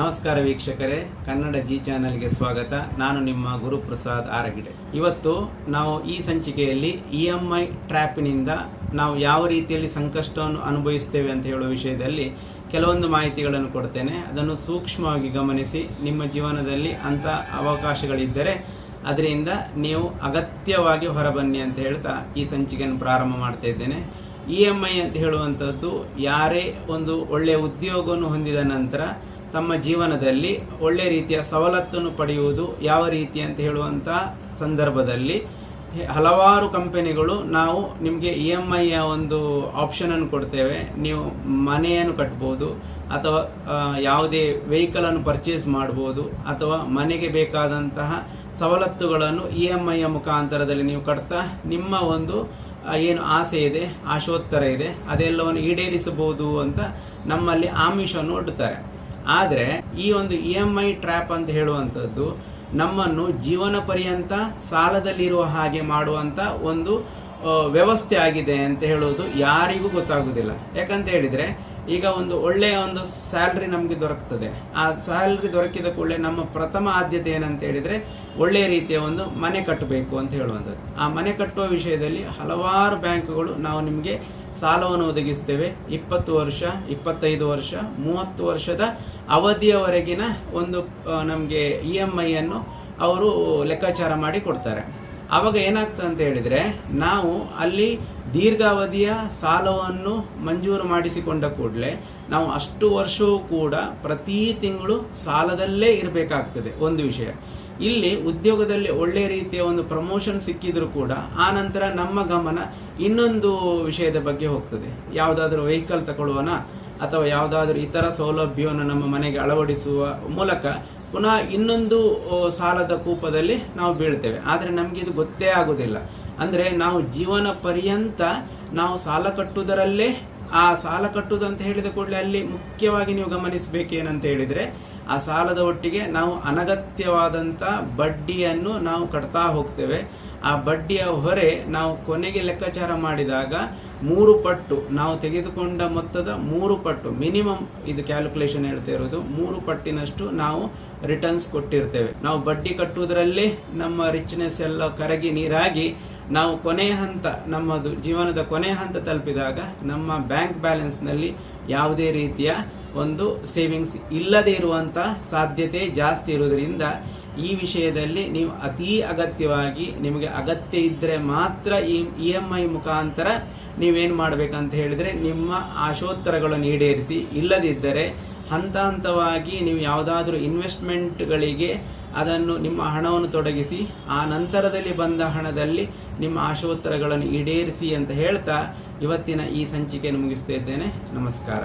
ನಮಸ್ಕಾರ ವೀಕ್ಷಕರೇ, ಕನ್ನಡ ಜಿ ಚಾನೆಲ್ಗೆ ಸ್ವಾಗತ. ನಾನು ನಿಮ್ಮ ಗುರುಪ್ರಸಾದ್ ಆರಗಿಡೆ. ಇವತ್ತು ನಾವು ಈ ಸಂಚಿಕೆಯಲ್ಲಿ ಇ ಎಂ ಐ ಟ್ರ್ಯಾಪಿನಿಂದ ನಾವು ಯಾವ ರೀತಿಯಲ್ಲಿ ಸಂಕಷ್ಟವನ್ನು ಅನುಭವಿಸ್ತೇವೆ ಅಂತ ಹೇಳುವ ವಿಷಯದಲ್ಲಿ ಕೆಲವೊಂದು ಮಾಹಿತಿಗಳನ್ನು ಕೊಡ್ತೇನೆ. ಅದನ್ನು ಸೂಕ್ಷ್ಮವಾಗಿ ಗಮನಿಸಿ, ನಿಮ್ಮ ಜೀವನದಲ್ಲಿ ಅಂಥ ಅವಕಾಶಗಳಿದ್ದರೆ ಅದರಿಂದ ನೀವು ಅಗತ್ಯವಾಗಿ ಹೊರಬನ್ನಿ ಅಂತ ಹೇಳ್ತಾ ಈ ಸಂಚಿಕೆಯನ್ನು ಪ್ರಾರಂಭ ಮಾಡ್ತಾ ಇದ್ದೇನೆ. ಇ ಎಂ ಐ ಅಂತ ಹೇಳುವಂಥದ್ದು ಯಾರೇ ಒಂದು ಒಳ್ಳೆಯ ಉದ್ಯೋಗವನ್ನು ಹೊಂದಿದ ನಂತರ ತಮ್ಮ ಜೀವನದಲ್ಲಿ ಒಳ್ಳೆಯ ರೀತಿಯ ಸವಲತ್ತನ್ನು ಪಡೆಯುವುದು ಯಾವ ರೀತಿ ಅಂತ ಹೇಳುವಂಥ ಸಂದರ್ಭದಲ್ಲಿ ಹಲವಾರು ಕಂಪನಿಗಳು ನಾವು ನಿಮಗೆ ಇ ಎಂ ಐಯ ಒಂದು ಆಪ್ಷನನ್ನು ಕೊಡ್ತೇವೆ. ನೀವು ಮನೆಯನ್ನು ಕಟ್ಬೋದು ಅಥವಾ ಯಾವುದೇ ವೆಹಿಕಲನ್ನು ಪರ್ಚೇಸ್ ಮಾಡ್ಬೋದು ಅಥವಾ ಮನೆಗೆ ಬೇಕಾದಂತಹ ಸವಲತ್ತುಗಳನ್ನು ಇ ಎಂ ಐಯ ಮುಖಾಂತರದಲ್ಲಿ ನೀವು ಕಟ್ತಾ ನಿಮ್ಮ ಒಂದು ಏನು ಆಸೆ ಇದೆ, ಆಶೋತ್ತರ ಇದೆ, ಅದೆಲ್ಲವನ್ನು ಈಡೇರಿಸಬಹುದು ಅಂತ ನಮ್ಮಲ್ಲಿ ಆಮಿಷವನ್ನು ಒಡ್ಡುತ್ತಾರೆ. ಆದರೆ ಈ ಒಂದು ಇ ಎಂ ಐ ಟ್ರ್ಯಾಪ್ ಅಂತ ಹೇಳುವಂಥದ್ದು ನಮ್ಮನ್ನು ಜೀವನ ಪರ್ಯಂತ ಸಾಲದಲ್ಲಿರುವ ಹಾಗೆ ಮಾಡುವಂಥ ಒಂದು ವ್ಯವಸ್ಥೆ ಆಗಿದೆ ಅಂತ ಹೇಳೋದು ಯಾರಿಗೂ ಗೊತ್ತಾಗುವುದಿಲ್ಲ ಯಾಕಂತ ಹೇಳಿದರೆ, ಈಗ ಒಂದು ಒಳ್ಳೆಯ ಒಂದು ಸ್ಯಾಲ್ರಿ ನಮಗೆ ದೊರಕ್ತದೆ. ಆ ಸ್ಯಾಲ್ರಿ ದೊರಕಿದ ಕೂಡಲೇ ನಮ್ಮ ಪ್ರಥಮ ಆದ್ಯತೆ ಏನಂತ ಹೇಳಿದರೆ, ಒಳ್ಳೆಯ ರೀತಿಯ ಒಂದು ಮನೆ ಕಟ್ಟಬೇಕು ಅಂತ ಹೇಳುವಂಥದ್ದು. ಆ ಮನೆ ಕಟ್ಟುವ ವಿಷಯದಲ್ಲಿ ಹಲವಾರು ಬ್ಯಾಂಕುಗಳು ನಾವು ನಿಮಗೆ ಸಾಲವನ್ನು ಒದಗಿಸ್ತೇವೆ. ಇಪ್ಪತ್ತು ವರ್ಷ, ಇಪ್ಪತ್ತೈದು ವರ್ಷ, ಮೂವತ್ತು ವರ್ಷದ ಅವಧಿಯವರೆಗಿನ ಒಂದು ನಮಗೆ ಇ ಎಂ ಐಯನ್ನು ಅವರು ಲೆಕ್ಕಾಚಾರ ಮಾಡಿ ಕೊಡ್ತಾರೆ. ಆವಾಗ ಏನಾಗ್ತದೆ ಅಂತ ಹೇಳಿದರೆ, ನಾವು ಅಲ್ಲಿ ದೀರ್ಘಾವಧಿಯ ಸಾಲವನ್ನು ಮಂಜೂರು ಮಾಡಿಸಿಕೊಂಡ ಕೂಡಲೇ ನಾವು ಅಷ್ಟು ವರ್ಷವೂ ಕೂಡ ಪ್ರತಿ ತಿಂಗಳು ಸಾಲದಲ್ಲೇ ಇರಬೇಕಾಗ್ತದೆ ಒಂದು ವಿಷಯ. ಇಲ್ಲಿ ಉದ್ಯೋಗದಲ್ಲಿ ಒಳ್ಳೆಯ ರೀತಿಯ ಒಂದು ಪ್ರಮೋಷನ್ ಸಿಕ್ಕಿದರೂ ಕೂಡ ಆ ನಂತರ ನಮ್ಮ ಗಮನ ಇನ್ನೊಂದು ವಿಷಯದ ಬಗ್ಗೆ ಹೋಗ್ತದೆ. ಯಾವುದಾದ್ರೂ ವೆಹಿಕಲ್ ತಗೊಳ್ಳುವನ ಅಥವಾ ಯಾವುದಾದ್ರೂ ಇತರ ಸೌಲಭ್ಯವನ್ನು ನಮ್ಮ ಮನೆಗೆ ಅಳವಡಿಸುವ ಮೂಲಕ ಪುನಃ ಇನ್ನೊಂದು ಸಾಲದ ಕೂಪದಲ್ಲಿ ನಾವು ಬೀಳ್ತೇವೆ. ಆದರೆ ನಮಗೆ ಇದು ಗೊತ್ತೇ ಆಗುವುದಿಲ್ಲ ಅಂದರೆ ನಾವು ಜೀವನ ಪರ್ಯಂತ ನಾವು ಸಾಲ ಕಟ್ಟುವುದರಲ್ಲೇ ಆ ಸಾಲ ಕಟ್ಟುವುದು ಅಂತ ಹೇಳಿದ ಕೂಡಲೇ ಅಲ್ಲಿ ಮುಖ್ಯವಾಗಿ ನೀವು ಗಮನಿಸಬೇಕೇನಂತ ಹೇಳಿದರೆ ಆ ಸಾಲದ ಒಟ್ಟಿಗೆ ನಾವು ಅನಗತ್ಯವಾದಂಥ ಬಡ್ಡಿಯನ್ನು ನಾವು ಕಟ್ತಾ ಹೋಗ್ತೇವೆ. ಆ ಬಡ್ಡಿಯ ಹೊರೆ ನಾವು ಕೊನೆಗೆ ಲೆಕ್ಕಾಚಾರ ಮಾಡಿದಾಗ ಮೂರು ಪಟ್ಟು, ನಾವು ತೆಗೆದುಕೊಂಡ ಮೊತ್ತದ ಮೂರು ಪಟ್ಟು, ಮಿನಿಮಮ್ ಇದು ಕ್ಯಾಲ್ಕುಲೇಷನ್ ಹೇಳ್ತಾ ಇರೋದು, ಮೂರು ಪಟ್ಟಿನಷ್ಟು ನಾವು ರಿಟರ್ನ್ಸ್ ಕೊಟ್ಟಿರ್ತೇವೆ. ನಾವು ಬಡ್ಡಿ ಕಟ್ಟುವುದರಲ್ಲಿ ನಮ್ಮ ರಿಚ್ನೆಸ್ ಎಲ್ಲ ಕರಗಿ ನೀರಾಗಿ ನಾವು ಕೊನೆಯ ಹಂತ, ನಮ್ಮದು ಜೀವನದ ಕೊನೆಯ ಹಂತ ತಲುಪಿದಾಗ ನಮ್ಮ ಬ್ಯಾಂಕ್ ಬ್ಯಾಲೆನ್ಸ್ನಲ್ಲಿ ಯಾವುದೇ ರೀತಿಯ ಒಂದು ಸೇವಿಂಗ್ಸ್ ಇಲ್ಲದೆ ಇರುವಂಥ ಸಾಧ್ಯತೆ ಜಾಸ್ತಿ ಇರುವುದರಿಂದ ಈ ವಿಷಯದಲ್ಲಿ ನೀವು ಅತೀ ಅಗತ್ಯವಾಗಿ ನಿಮಗೆ ಅಗತ್ಯ ಇದ್ದರೆ ಮಾತ್ರ ಈ ಇ ಎಂ ಐ ಮುಖಾಂತರ ನೀವೇನು ಮಾಡಬೇಕಂತ ಹೇಳಿದರೆ ನಿಮ್ಮ ಆಶೋತ್ತರಗಳನ್ನು ಈಡೇರಿಸಿ. ಇಲ್ಲದಿದ್ದರೆ ಹಂತ ಹಂತವಾಗಿ ನೀವು ಯಾವುದಾದ್ರೂ ಇನ್ವೆಸ್ಟ್ಮೆಂಟ್ಗಳಿಗೆ ಅದನ್ನು ನಿಮ್ಮ ಹಣವನ್ನು ತೊಡಗಿಸಿ, ಆ ನಂತರದಲ್ಲಿ ಬಂದ ಹಣದಲ್ಲಿ ನಿಮ್ಮ ಆಶೋತ್ತರಗಳನ್ನು ಈಡೇರಿಸಿ ಅಂತ ಹೇಳ್ತಾ ಇವತ್ತಿನ ಈ ಸಂಚಿಕೆಯನ್ನು ಮುಗಿಸ್ತಾ ಇದ್ದೇನೆ. ನಮಸ್ಕಾರ.